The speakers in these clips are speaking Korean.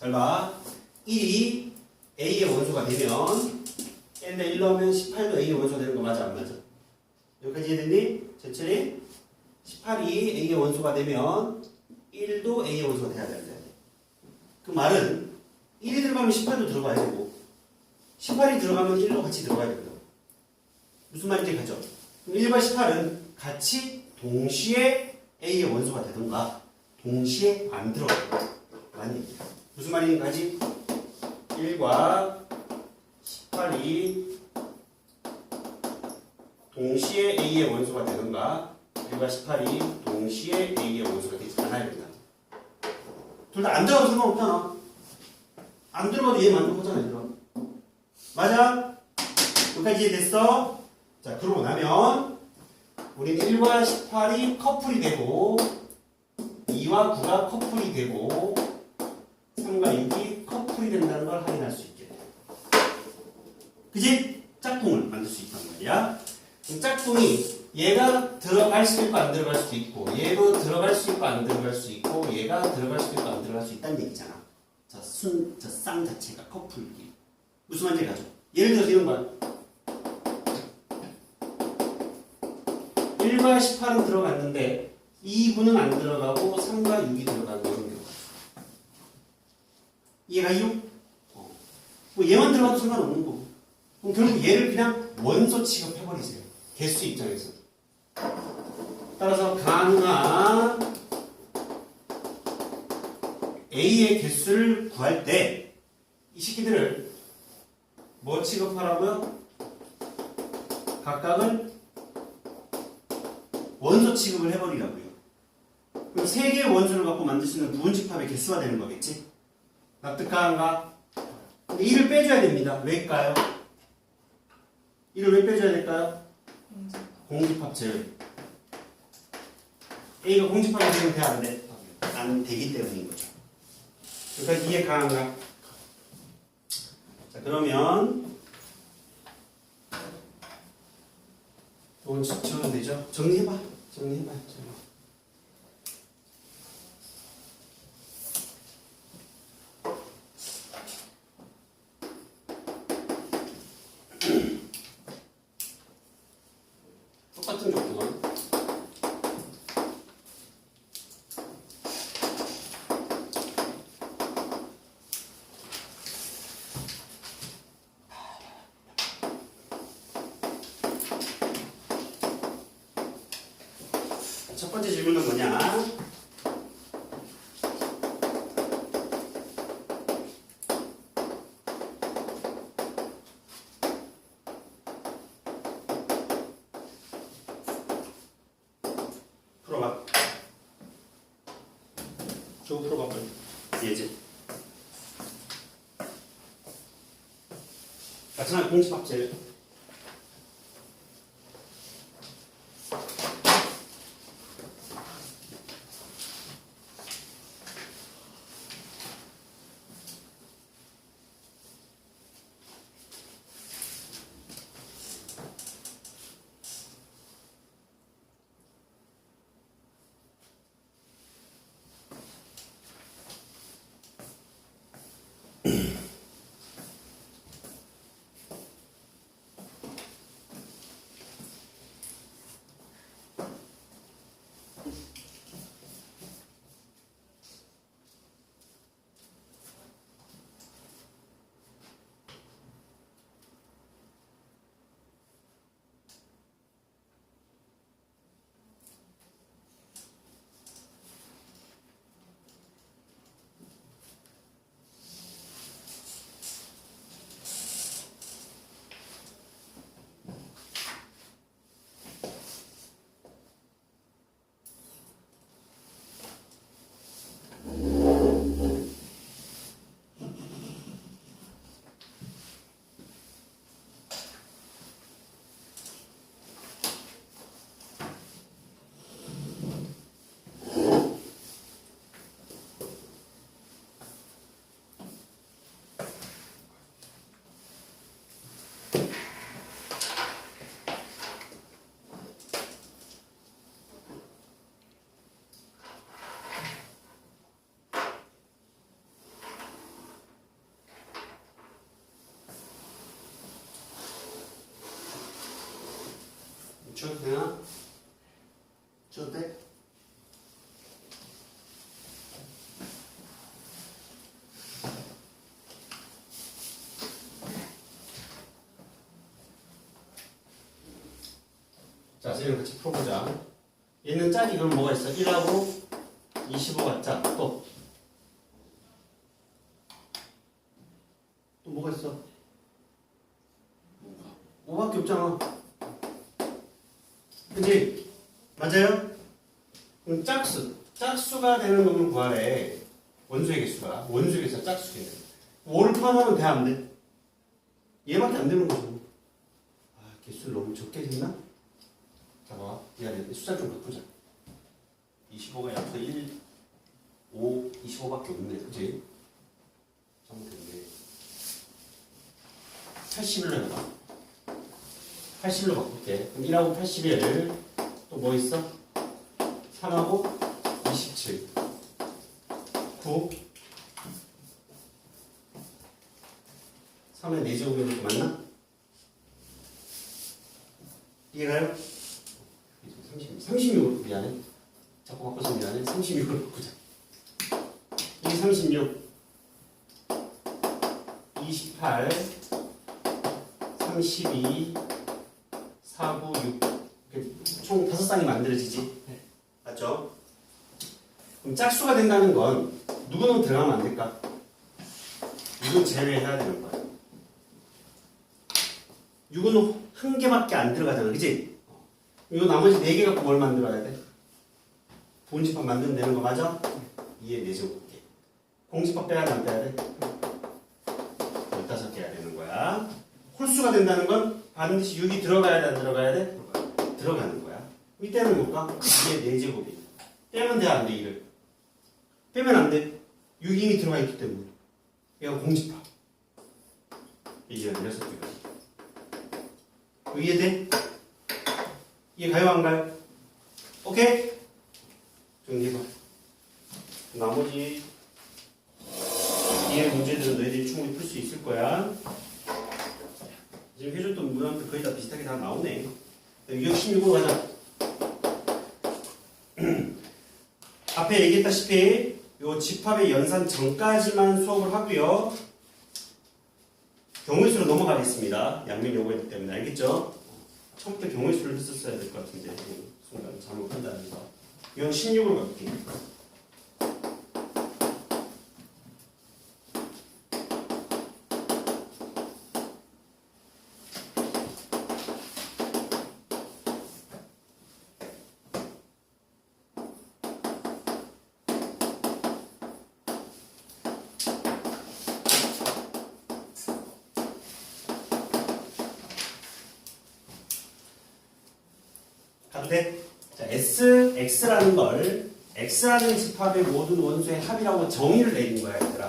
잘 봐. 1이 A의 원소가 되면 N에 1 넣으면 18도 A의 원소가 되는 거 맞아 안 맞아? 여기까지 이해됐니? 천천히 18이 A의 원소가 되면 1도 A의 원소가 돼야 돼. 그 말은 1이 들어가면 18도 들어가야 되고 18이 들어가면 1도 같이 들어가야 되거든. 무슨 말인지 가죠? 그럼 1과 18은 같이 동시에 A의 원소가 되던가 동시에 안 들어가요. 아니 무슨 말인가지? 1과 18이 동시에 A의 원소가 되던가 1과 18이 동시에 A의 원소가 되지 않아야 된다. 둘 다 안 들어가도 상관없잖아. 안 들어가도 얘 만족하잖아, 얘들아. 맞아? 여기까지 이해됐어? 자, 그러고 나면 우린 1과 18이 커플이 되고 2와 9가 커플이 되고 3과 6이 커플이 된다는 걸 확인할 수 있게 돼. 그지? 짝꿍을 만들 수 있단 말이야. 이 짝꿍이 얘가 들어갈 수 있고 안 들어갈 수도 있고 얘도 들어갈 수 있고 안 들어갈 수 있고 얘가 들어갈 수도 있고 안 들어갈 수 있다는 얘기잖아. 저 순, 저쌍 자체가 커플끼리. 무슨 말인지 가죠? 예를 들어서 이런 거야. 1과 18은 들어갔는데 2구는 안 들어가고 3과 6이 들어가는. 이해가 이요? 어. 뭐 얘만 들어가도 상관없는 거고. 그럼 결국 얘를 그냥 원소 취급해버리세요. 개수 입장에서. 따라서 가능한 A의 개수를 구할 때 이 새끼들을 뭐 취급하라고요? 각각을 원소 취급을 해버리라고요. 그럼 세 개의 원소를 갖고 만들 수 있는 부분집합의 개수가 되는 거겠지? 납득가한가? 근데 1을 빼줘야 됩니다. 왜일까요? 1을 왜 빼줘야 될까요? 공집합 제외. A가 공집합이 되면 돼, 안 돼? 안 되기 때문인 거죠. 그러니까 이해 가한가? 자, 그러면 이건 지우면 되죠? 정리해봐. 정리해봐. 정리. 똑같은 조건. 첫 번째 질문은 뭐냐? 풀어봐. 저거 풀어봐 빨리. 예제. 마찬가지 공식합제. 쳐도 돼? 자, 쟤를 같이 풀어보자. 얘는 짝이 그럼 뭐가 있어? 1하고 25가 짝. 5가 되는 놈을 구하래. 원소의 개수가. 원소의 개수가 짝수게 돼. 5를 포함하면 돼, 안 돼? 얘밖에 안 되는 거죠. 아, 개수를 너무 적게 했나? 잡아. 미안해. 숫자 좀 바꾸자. 25가 약서 1, 5, 25밖에 없네. 그치? 잘못했네. 81로 해봐. 81로 바꿀게. 그럼 1하고 81. 또 뭐 있어? 3하고 27. 9. 3의 4제곱이 맞나? 이해가요? 30, 36으로 미안해. 자꾸 바꿔서 미안해. 36으로 바꾸자. 이 36. 28. 32. 4, 9, 6. 이렇게 총 다섯 쌍이 만들어지지. 맞죠? 그럼 짝수가 된다는 건 누구는 들어가면 안 될까? 누구 제외해야 되는 거야. 6은 한 개밖에 안 들어가잖아. 그지? 이거 나머지 4개 갖고 뭘 만들어야 돼? 분집합 만들면 되는 거 맞아? 2에 4제곱 개. 공집합 빼야 돼, 안 빼야 돼? 15개 해야 되는 거야. 홀수가 된다는 건 반드시 6이 들어가야 돼, 안 들어가야 돼? 들어가는 거야. 이때는 뭘까? 2의 4제곱이. 빼면 돼, 안 돼, 2를? 빼면 안 돼. 6이 이미 들어가 있기 때문에. 얘가 공집합. 이게 6개가. 이해돼? 이해 가요, 안 가요? 오케이? 정리해봐. 나머지 이해 문제들은 너희들이 충분히 풀 수 있을 거야. 지금 해줬던 문항들 거의 다 비슷하게 다 나오네. 유형 16으로 가자. 앞에 얘기했다시피 요 집합의 연산 전까지만 수업을 하고요. 경우의 수로 넘어가겠습니다. 양면 요구했기 때문에 알겠죠? 처음부터 경우의 수를 했었어야 될 것 같은데 순간 잘못한다는 거. 유형 16으로 갈게요. 돼? 자, S, X라는 걸 X라는 집합의 모든 원소의 합이라고 정의를 내린 거야, 얘들아.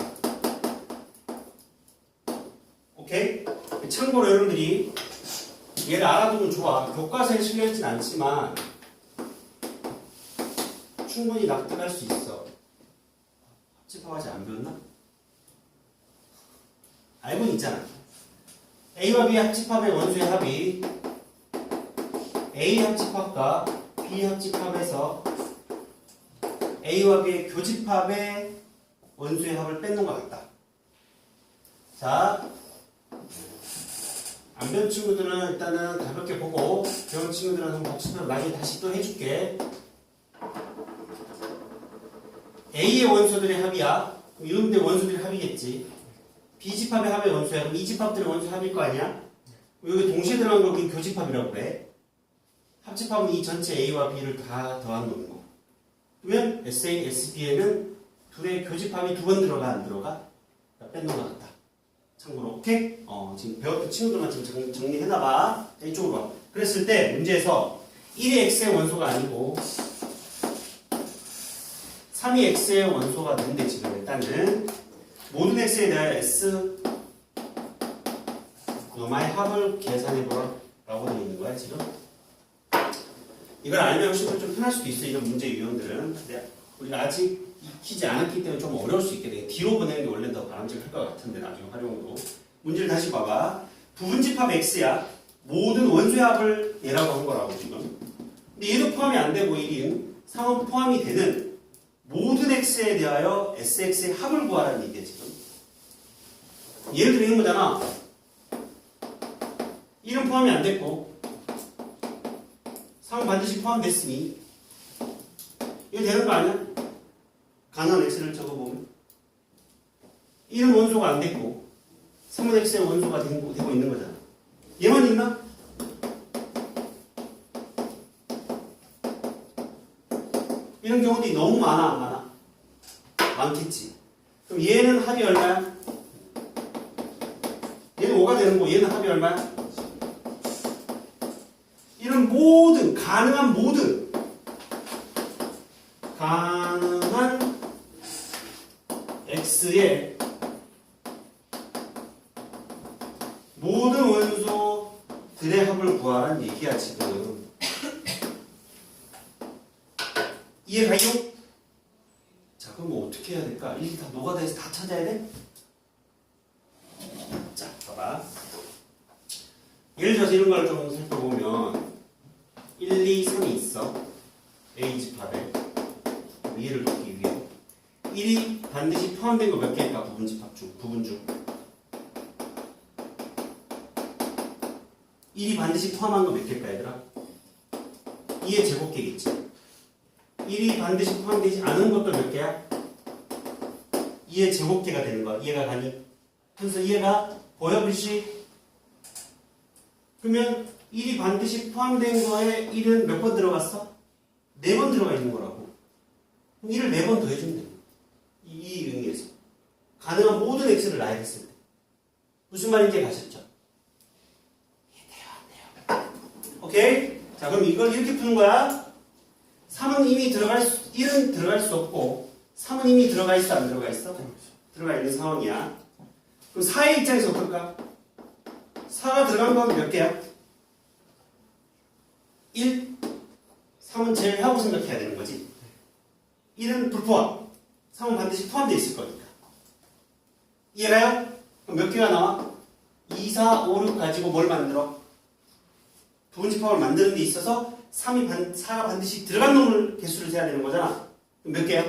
오케이? 참고로 여러분들이 얘를 알아두면 좋아. 교과서에 실려있진 않지만 충분히 납득할 수 있어. 아직 안 배웠나? 알고는 있잖아. A와 B 합집합의 원소의 합이 A 합집합과 B 합집합에서 A와 B의 교집합의 원수의 합을 뺏는 것 같다. 자, 안 배운 친구들은 일단은 가볍게 보고 배운 친구들은 한번 복습을 많이 다시 또 해줄게. A의 원소들의 합이야. 이런데 원소들의 합이겠지. B 집합의 합의 원소야. 그럼 이 집합들의 원소 합일 거 아니야? 여기 동시에 들어간 걸 교집합이라고 그래. 합집합은 이 전체 A와 B를 다 더한 놈이고 그러면 SA, SB에는 둘의 교집합이 두 번 들어가 안 들어가? 뺀놈 같다. 참고로 오케이? 어, 지금 배웠던 친구들만 지금 정, 정리해놔봐. 자, 이쪽으로 와. 그랬을 때 문제에서 1이 X의 원소가 아니고 3이 X의 원소가 되는데 지금 일단은 모든 X에 대한 S 그놈의 합을 계산해보라 라고 되어 있는 거야 지금 이걸 알면 훨씬 더좀 편할 수도 있어 이런 문제 유형들은 근데 우리가 아직 익히지 않았기 때문에 좀 어려울 수돼 뒤로 보내는 게 원래 더 바람직할 것 같은데 나중에 활용으로 문제를 다시 봐봐 부분집합 x야 모든 원소의 합을 얘라고 한 거라고 지금. 근데 얘도 포함이 안 되고 1인 3은 포함이 되는 모든 x에 대하여 sx의 합을 구하라는 얘기야 지금. 예를 들어 이런 거잖아. 1은 포함이 안 됐고 3은 반드시 포함됐으니 이거 되는 거 아니야? 가능한 x를 적어보면 1은 원소가 안 됐고 3은 x의 원소가 되고, 되고 있는 거잖아. 얘만 있나? 이런 경우들이 너무 많아 안 많아? 많겠지. 그럼 얘는 합이 얼마야? 얘는 5가 되는 거 얘는 합이 얼마야? 이런 모든 가능한 모든 가능한 x의 모든 원소들의 합을 구하라는 얘기야 지금 이해가요? 자 그럼 뭐 어떻게 해야 될까? 이게 다 노가다에서 다 찾아야 돼? 자 봐봐 예를 들어서 이런 걸 좀 살펴보면 1, 2, 3이 있어 A 집합에 이해를 돕기 위해 1이 반드시 포함된 거 몇 개일까? 부분 집합 중 부분 중 1이 반드시 포함한 거 몇 개일까 얘들아? 2의 제곱개겠지 1이 반드시 포함되지 않은 것도 몇 개야? 2의 제곱개가 되는 거야 이해가 가니? 그래서 이해가 보여 글씨? 그러면 1이 반드시 포함된 거에 1은 몇 번 들어갔어? 4번 들어가 있는 거라고. 그럼 1을 4번 더해주면 돼. 이, 이 의미에서. 가능한 나열했을 때. 무슨 말인지 가셨죠? 이해돼요? 안 돼요? 오케이? 자, 그럼 이걸 이렇게 푸는 거야. 3은 이미 들어갈 수, 1은 들어갈 수 없고, 3은 이미 들어가 있어, 안 들어가 있어? 들어가 있는 상황이야. 그럼 4의 입장에서 어떨까? 4가 들어간 건 몇 개야? 1, 3은 제외하고 생각해야 되는 거지. 1은 불포함, 3은 반드시 포함되어 있을 거니까. 이해가요? 그럼 몇 개가 나와? 2, 4, 5, 6 가지고 뭘 만들어? 부분집합을 만드는 데 있어서 3이 반, 4가 반드시 들어간 놈을 개수를 세야 되는 거잖아. 몇 개야?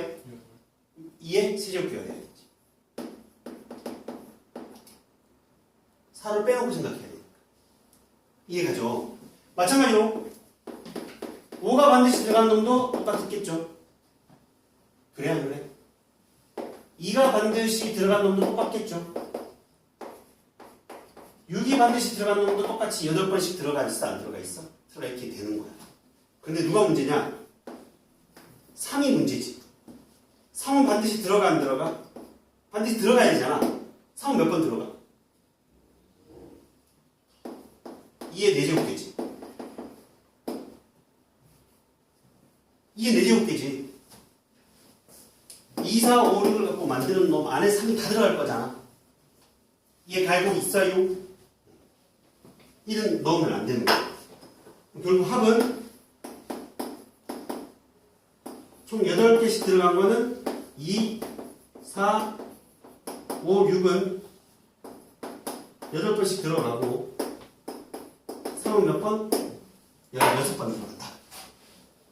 2에 세제곱 개가 돼야겠지. 4를 빼놓고 생각해야 되니까. 이해가죠? 마찬가지로 5가 반드시 들어간 놈도 똑같겠죠? 그래 안 그래? 2가 반드시 들어간 놈도 똑같겠죠? 6이 반드시 들어간 놈도 똑같이 8번씩 들어가 있어 안 들어가 있어? 들어가 이렇게 되는 거야. 근데 누가 문제냐? 3이 문제지. 3은 반드시 들어가 안 들어가? 반드시 들어가야 되잖아. 3은 몇 번 들어가? 2의 4제곱되지. 2의 4제곱되지. 2, 4, 5, 6을 갖고 만드는 놈 안에 3이 다 들어갈 거잖아. 이해 갈고 있어요? 1은 넣으면 안 되는 거야. 결국 합은 총 8개씩 들어간 거는 2, 4, 5, 6은 8번씩 들어가고 3은 몇 번? 16번 들어간다.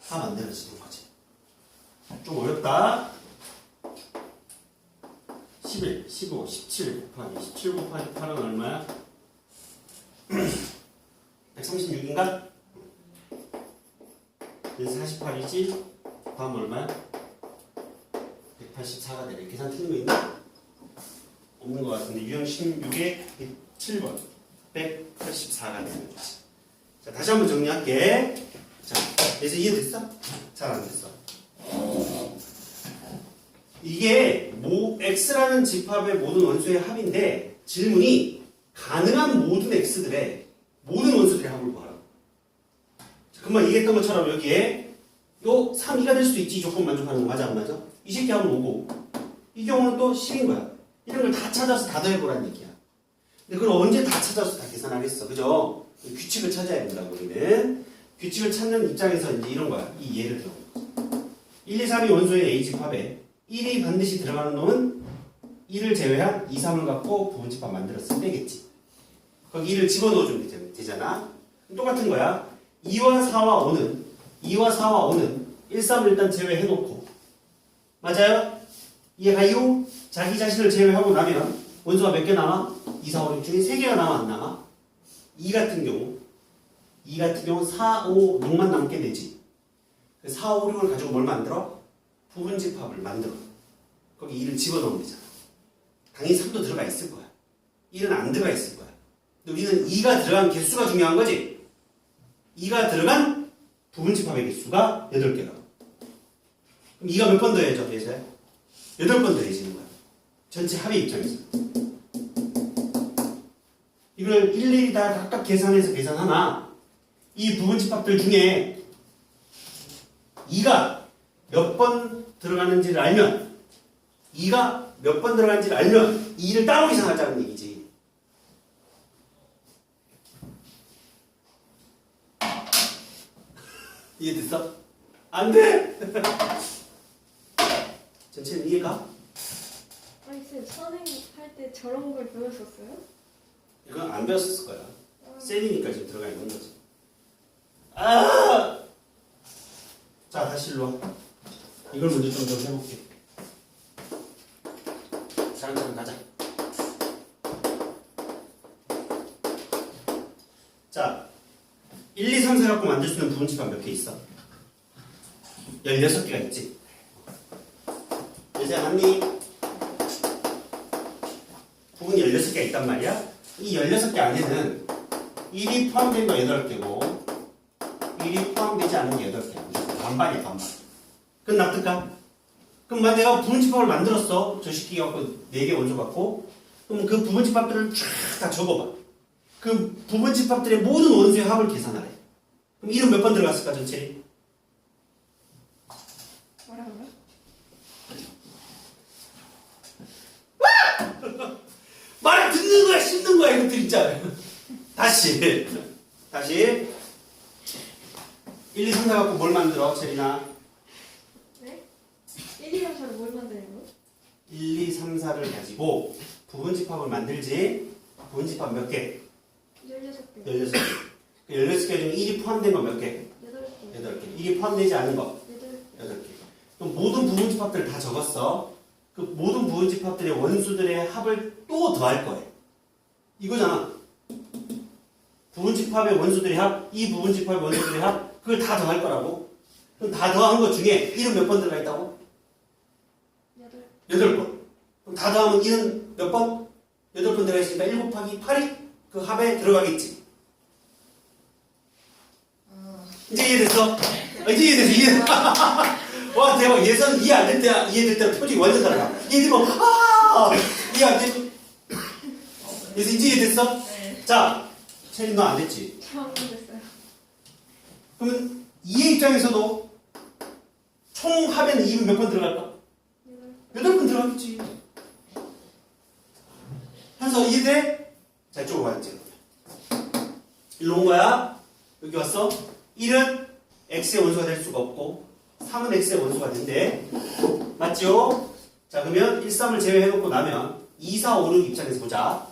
합안 되어지는 거지. 좀 어렵다. 11, 15, 17 곱하기 17 곱하기 8은 얼마야? 136인가? 그래서 48이지? 다음 얼마야? 184가 되네. 계산 틀린 거 있나? 없는 것 같은데 유형 16에 7번 184가 되는 거지. 자 다시 한번 정리할게. 자 그래서 이해됐어? 잘 안 됐어. 이게 모 x라는 집합의 모든 원소의 합인데 질문이 가능한 모든 x들의 모든 원소들의 합을 구하라. 자, 금방 얘기했던 것처럼 여기에 요 3, 2가 될 수도 있지 이 조건 만족하는 거 맞아 안 맞아? 이 새끼 합은 5고 이 경우는 또 10인 거야. 이런 걸 다 찾아서 다 더해보라는 얘기야. 근데 그걸 언제 다 찾아서 다 계산하겠어. 그죠? 규칙을 찾아야 된다고 우리는. 규칙을 찾는 입장에서 이제 이런 거야. 이 예를 들어. 1, 2, 3이 원소의 A 집합에 1이 반드시 들어가는 놈은 1을 제외한 2, 3을 갖고 부분집합 만들었을 때겠지. 거기 2를 집어넣어주면 되잖아. 되잖아. 똑같은 거야. 2와 4와 5는 2와 4와 5는 1, 3을 일단 제외해놓고 맞아요? 이해가요? 자기 자신을 제외하고 나면 원소가 몇 개 남아? 2, 4, 5, 6 중에 3개가 남아 안 남아? 2 같은 경우 2 같은 경우 4, 5, 6만 남게 되지 4, 5, 6을 가지고 뭘 만들어? 부분 집합을 만들어. 거기 2를 집어넣으면 되잖아. 당연히 3도 들어가 있을 거야. 1은 안 들어가 있을 거야. 근데 우리는 2가 들어간 개수가 중요한 거지. 2가 들어간 부분 집합의 개수가 8개라고. 그럼 2가 몇 번 더해져 얘서야? 8번 더해지는 거야. 전체 합의 입장에서. 이걸 일일이 다 각각 계산해서 계산하나? 이 부분 집합들 중에 2가 몇번 들어가는지를 알면 2가 몇 번 들어가는지를 알면 2를 따로 계산하자는 얘기지 이해됐어? 안 돼! 전체는 이해가? 아니 쌤 선생님 할때 저런 걸 배웠었어요? 이건 안 배웠을 거야. 셀이니까 지금 들어가 있는 거지. 아! 자, 다시 일로 와. 이걸 먼저 좀더 해볼게. 차근차근 가자. 자, 1, 2, 3, 4 갖고 만들 수 있는 부분집합 몇개 있어? 16개가 있지. 이제 한니 부분 16개가 있단 말이야. 이 16개 안에는 1이 포함된 거 8개고 1이 포함되지 않은 게 8개야. 반반이야, 반반. 그럼 납득가? 그럼 만 내가 부분집합을 만들었어. 저 식기 갖고 4개 원소 갖고 그럼 그 부분집합들을 쫙 다 적어봐. 그 부분집합들의 모든 원소의 합을 계산하래. 그럼 1은 몇번 들어갔을까, 전체? 뭐라고요? 말 듣는 거야, 씹는 거야, 이것들 있잖아. 다시. 다시. 1, 2, 3, 4 갖고 뭘 만들어, 체리나? 네? 1, 2, 3, 4를 뭘 만드는 거? 1, 2, 3, 4를 가지고 부분집합을 만들지. 부분집합 몇 개? 16개 16개. 그 16개 중에 1이 포함된 거 몇 개? 8개 8개. 1이 포함되지 않은 거 8개 8개. 그럼 모든 부분집합들 다 적었어. 그 모든 부분집합들의 원수들의 합을 또 더할 거예요. 이거잖아. 부분집합의 원수들의 합, 이 부분집합의 원수들의 합, 그걸 다 더할 거라고. 그럼 다 더한 것 중에 1은 몇 번 들어가 있다고? 8 8번. 그럼 다 더하면 1은 몇 번? 8번 들어가 있으니까 1 곱하기 8이 그 합에 들어가겠지. 이제 이해됐어? 어, 이제 이해됐어, 이해 와, 대박. 예선 이해 안 될 때, 이해될 때는 표정이 완전 달라. 이해되면, 아! 이해 안 돼? 그래서 이제 이해됐어? 네 자, 체리 너안 됐지? 처음 됐어요 그러면 이해 입장에서도 총 합에는 2는 몇 번 들어갈까? 8번 들어가겠지. 현서 이해돼? 자, 이쪽으로 와야 지 일로 온 거야. 여기 왔어. 1은 x의 원소가 될 수가 없고 3은 x의 원소가 된대. 맞죠? 자, 그러면 1, 3을 제외해놓고 나면 2, 4, 5, 6 입장에서 보자.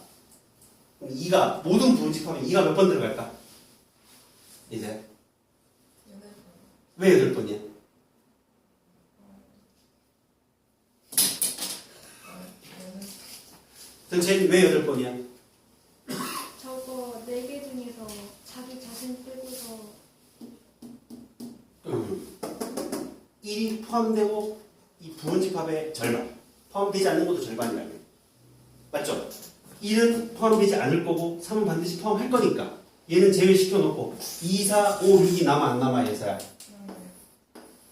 그럼 2가 모든 부분집하면 2가 몇 번 들어갈까? 이제 왜 8번이야? 전체는 왜 8번이야? 저거 4개 중에서 자기 자신 빼고서 음. 1이 포함되고 이 부분집합의 절반 포함되지 않는 것도 절반이라며 맞죠? 1은 포함되지 않을 거고 3은 반드시 포함할 거니까 얘는 제외시켜 놓고 2, 4, 5, 6이 남아 안 남아 해서야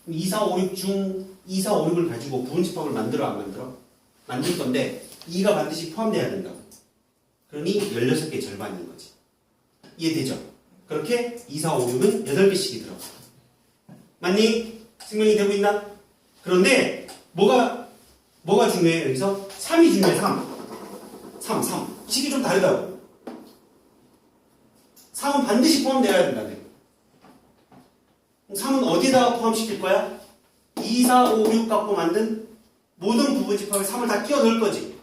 2, 4, 5, 6 중 2, 4, 5, 6을 가지고 부분집합을 만들어 안 만들어? 만들 건데 2가 반드시 포함돼야 된다고. 그러니 16개 절반인 거지. 이해되죠? 그렇게 2, 4, 5, 6은 8개씩이 들어가. 맞니? 증명이 되고 있나? 그런데 뭐가 뭐가 중요해 여기서? 3이 중요해 3 3, 3 식이 좀 다르다고. 3은 반드시 포함되어야 된다네. 3은 어디다가 포함시킬 거야? 2, 4, 5, 6 갖고 만든 모든 부분 집합에 3을 다 끼워 넣을 거지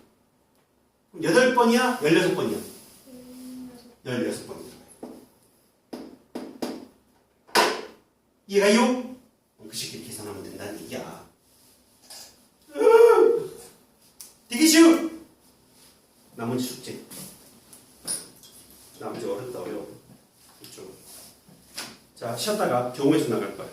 그럼 8번이야? 16번이야? 16번이 들어가요. 이해가요? 그 식으로 계산하면 된다는 얘기야. 으, 되게 쉬워. 나머지 숙제. 나머지 어렵다 어려워. 이쪽. 자 쉬었다가 수 나갈 거야.